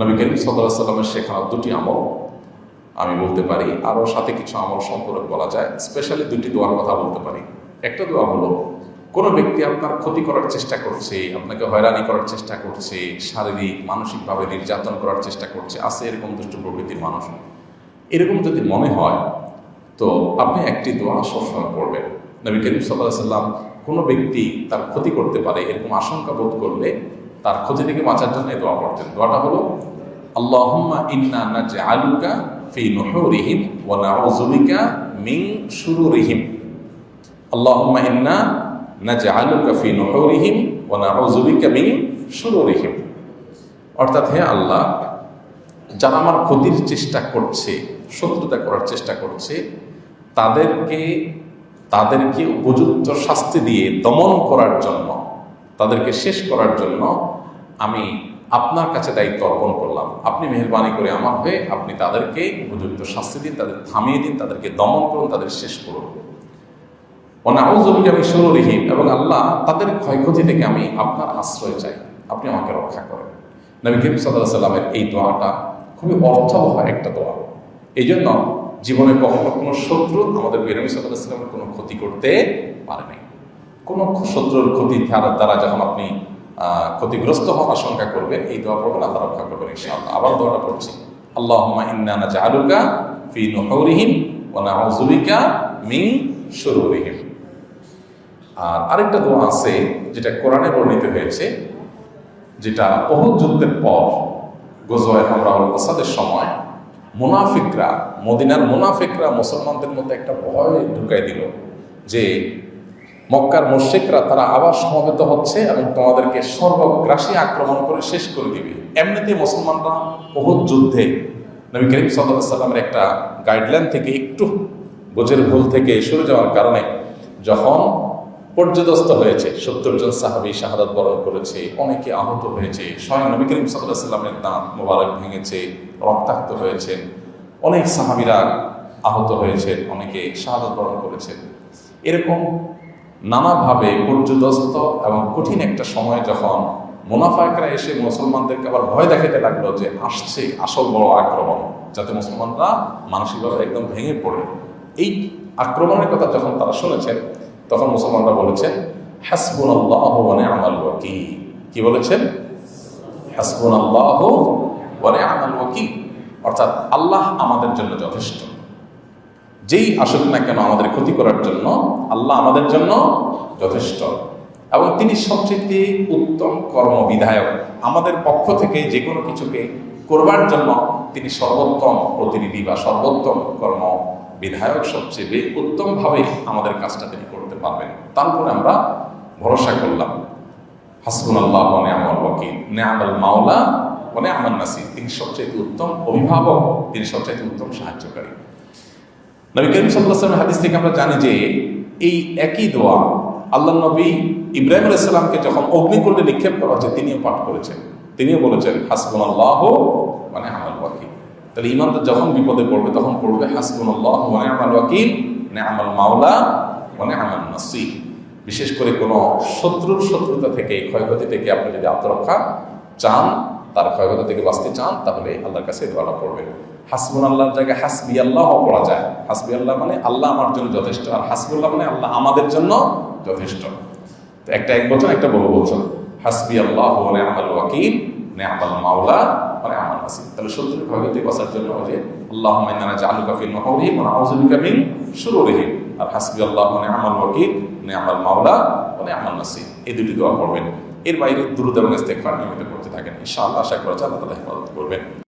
নবী করিম সাল্লাহ সাল্লামের শেখানো দুটি আমল, আমি বলতে পারি আরও সাথে কিছু আমল সম্পর্কে বলা যায় স্পেশালি দুটি দোয়ার কথা বলতে পারি। একটা দোয়া হলো, কোনো ব্যক্তি আপনার ক্ষতি করার চেষ্টা করছে, আপনাকে হয়রানি করার চেষ্টা করছে, শারীরিক, মানসিকভাবে নির্যাতন করার চেষ্টা করছে, আছে এরকম দুষ্ট প্রকৃতির মানুষ। এরকম যদি মনে হয়, তো আপনি একটি দোয়া সবসময় পড়বেন। নবী করিম সাল্লাহ সাল্লাম কোনো ব্যক্তি তার ক্ষতি করতে পারে, এরকম আশঙ্কা বোধ করলে তার ক্ষতি থেকে বাঁচার জন্য এই দোয়া পড়তেন। দোয়াটা হলো, আল্লাহুম্মা ইন্না নাজআলুকা ফি নুহুরিহিম ওয়া নাউযুবিকা মিন শুরুরিহিম। আল্লাহুম্মা ইন্না নাজআলুকা ফি নুহুরিহিম ওয়া নাউযুবিকা মিন শুরুরিহিম। অর্থাৎ হে আল্লাহ, যারা আমার ক্ষতির চেষ্টা করছে, শত্রুতা করার চেষ্টা করছে, তাদেরকে তাদেরকে উপযুক্ত শাস্তি দিয়ে দমন করার জন্য, তাদেরকে শেষ করার জন্য আমি আপনার কাছে দায়িত্ব অর্পণ করলাম। আপনি মেহরবানি করে আমার হয়ে আপনি তাদেরকে উপযুক্ত শাস্তি দিন, তাদের থামিয়ে দিন, তাদেরকে দমন করুন, তাদের শেষ করুন। অনাউজবিকে আমি সুররিহীন এবং আল্লাহ তাদের ক্ষয়ক্ষতি থেকে আমি আপনার আশ্রয় চাই। আপনি আমাকে রক্ষা করেন। নবী করিম সাল্লাহ সাল্লামের এই দোয়াটা খুবই অর্থবহ একটা দোয়া। এই জন্য জীবনে কখনো কোনো শত্রু আমাদের বেরমি সাল্লাহ সাল্লামের কোনো ক্ষতি করতে পারে নাই। কোনো শত্রুর ক্ষতি দ্বারা যখন আপনি ক্ষতিগ্রস্ত হওয়ার আশঙ্কা করবেন এই দোয়া পড়বেন, আল্লাহ রক্ষা করবেন, ইনশাআল্লাহ। আবার দোয়াটা পড়ছি। আল্লাহুম্মা ইন্না নাজআলুকা ফি নুহুরিহিম ওয়া নাউযুবিকা মিন শুরুরিহিম। আর আরেকটা দোয়া আছে, যেটা কোরআনে বর্ণিত হয়েছে, যেটা বহু যুদ্ধের পর গোজওয়ায় হামরাউল আসাদের সময় মুনাফিকরা, মদিনার মুনাফিকরা মুসলমানদের মধ্যে একটা ভয় ঢুকাই দিল যে মক্কার মুশ্রিকরা তারা আবার সমবেত হচ্ছে এবং তোমাদেরকে সর্বগ্রাসী আক্রমণ করে শেষ করে দিবে। এমনিতে মুসলমানরা বহু যুদ্ধে, নবী করিম সাল্লামের একটা গাইডলাইন থেকে একটু বোঝের ভুল থেকে সরে যাওয়ার কারণে যখন পর্যদস্ত হয়েছে, সত্তর জন সাহাবি শাহাদাত বরণ করেছে, অনেকে আহত হয়েছে, স্বয়ং নবী করিম সাল্লাহ সাল্লামের দাঁত মোবারক ভেঙেছে, রক্তাক্ত হয়েছেন অনেক সাহাবিরা আহত হয়েছেন অনেকে শাহাদাত বরণ করেছেন এরকম নানাভাবে পর্যদস্ত এবং কঠিন একটা সময় যখন মুনাফাকরা এসে মুসলমানদেরকে আবার ভয় দেখাতে লাগল যে আসছে আসল বড় আক্রমণ, যাতে মুসলমানরা মানসিকভাবে একদম ভেঙে পড়ে। এই আক্রমণের কথা যখন তারা শুনেছেন, তখন মুসলমানরা বলেছেন হাসবুন আল্লাহ আমাল ওয়াকি কি বলেছেন? হাসবুন আল্লাহ আমাল ওয়াকি অর্থাৎ আল্লাহ আমাদের জন্য যথেষ্ট। যেই আসুক না কেন আমাদের ক্ষতি করার জন্য, আল্লাহ আমাদের জন্য যথেষ্ট। এবং তিনি সবচেয়ে উত্তম কর্মবিধায়ক। আমাদের পক্ষ থেকে যে কোনো কিছুকে করবার জন্য তিনি সর্বোত্তম প্রতিনিধি বা সর্বোত্তম কর্ম বিধায়ক সবচেয়ে উত্তমভাবে আমাদের কাজটা তিনি করতে পারবেন। তারপরে আমরা ভরসা করলাম। হাসবুন আল্লাহ মনে আমার ওয়াকিল। নেয়ামাল মাওলা মনে আমার নাসির। তিনি সবচেয়ে উত্তম অভিভাবক, তিনি সবচেয়ে উত্তম সাহায্যকারী। নবী করিম সাল্লাহ হাদিস থেকে আমরা জানি যে এই একই দোয়া আল্লাহ নবী ইব্রাহিম আলাইসাল্লামকে যখন অগ্নিকুণ্ডে নিক্ষেপ করা হচ্ছে, তিনিও পাঠ করেছেন। তিনিও বলেছেন হাসবুন আল্লাহ মানে আমার ওয়াকিল। তাহলে ইমানদার যখন বিপদে পড়বে, তখন পড়বে হাসবুন আল্লাহ মানে আমার ওয়াকিল। মানে আমার মাওলা মানে আমার নাসি বিশেষ করে কোনো শত্রুর শত্রুতা থেকে, ক্ষয়ক্ষতি থেকে আপনি যদি আত্মরক্ষা চান তার ক্ষয়ক্ষতি থেকে বাঁচতে চান, তাহলে আল্লাহর কাছে দোয়াটা পড়বেন। হাসবুন আল্লাহর জায়গায় হাসবি আল্লাহ পড়া যায়। হাসবি আল্লাহ মানে আল্লাহ আমার জন্য যথেষ্ট, আর হাসবুল্লাহ মানে আল্লাহ আমাদের জন্য যথেষ্ট। তো একটা এক বছর, একটা বহু বছর। হাসবি আল্লাহ মানে আমার ওয়াকিল মানে আমার মাওলা মানে আমার নাসির তাহলে শত্রুর ক্ষয়ক্ষতি বাঁচার জন্য যে আল্লাহ মাইনানা জালু কাফির নহরি মানে আউজুবি কামিন শুরু রেহিম আর হাসবি আল্লাহ মানে আমার ওয়াকিল মানে আমার মাওলা মানে আমার নাসির এই দুটি দোয়া পড়বেন। এর বাইরে দ্রুত এবং ইস্তেগফার নিয়মিত করতে থাকেন। ইনশাআল্লাহ, আশা করা যায় আল্লাহ তাআলা হেফাজত করবেন।